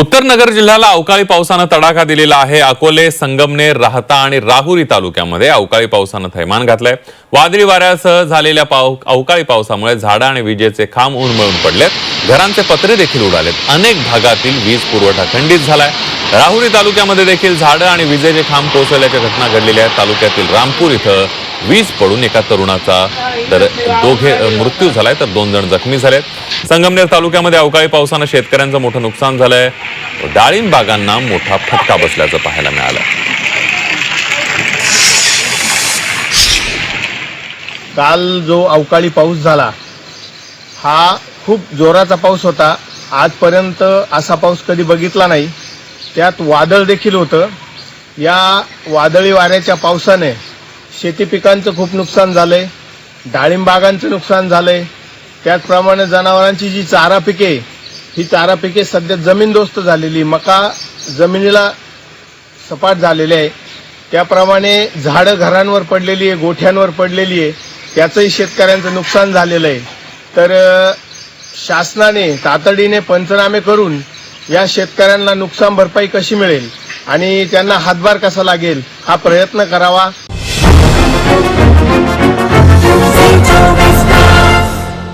उत्तर नगर जिल्ह्याला अवकाळी पावसानं तडाखा दिलेला आहे. अकोले संगमनेर राहता आणि राहुरी तालुक्यामध्ये अवकाळी पावसानं थैमान घातलंय. वादळी वाऱ्यासह झालेल्या पाव अवकाळी पावसामुळे झाडं आणि विजेचे खांब उन्मळून पडलेत. घरांचे पत्रे देखील उडालेत. अनेक भागातील वीज पुरवठा खंडित झालाय. राहुरी तालुक्यामध्ये देखील झाडं आणि विजेचे खांब कोसळल्याच्या घटना घडलेल्या आहेत. तालुक्यातील रामपूर इथं वीज पडून एका तरुणाचा तर दोघे मृत्यू झालाय तर दोन जण जखमी झालेत. संगमनेर तालुक्यामध्ये अवकाळी पावसानं शेतकऱ्यांचं मोठं नुकसान झालंय. डाळिंब बागांना मोठा फटका बसल्याचं पाहायला मिळालं. काल जो अवकाळी पाऊस झाला हा खूप जोराचा पाऊस होता. आजपर्यंत असा पाऊस कधी बघितला नाही. त्यात वादळ देखील होतं. या वादळी वाऱ्याच्या पावसाने शेती पिकांचं खूप नुकसान झालंय आहे डाळिंबागांचं नुकसान झालंय. त्याचप्रमाणे जनावरांची जी चारा पिके ही चारा पिके सध्या जमीनदोस्त झालेली मका जमिनीला सपाट झालेले आहे. त्याप्रमाणे झाडं घरांवर पडलेली आहे गोठ्यांवर पडलेली आहे. त्याचंही शेतकऱ्यांचं नुकसान झालेलं आहे. तर शासनाने तातडीने पंचनामे करून या शेतकऱ्यांना नुकसान भरपाई कशी मिळेल आणि त्यांना हातभार कसा लागेल हा प्रयत्न करावा. Música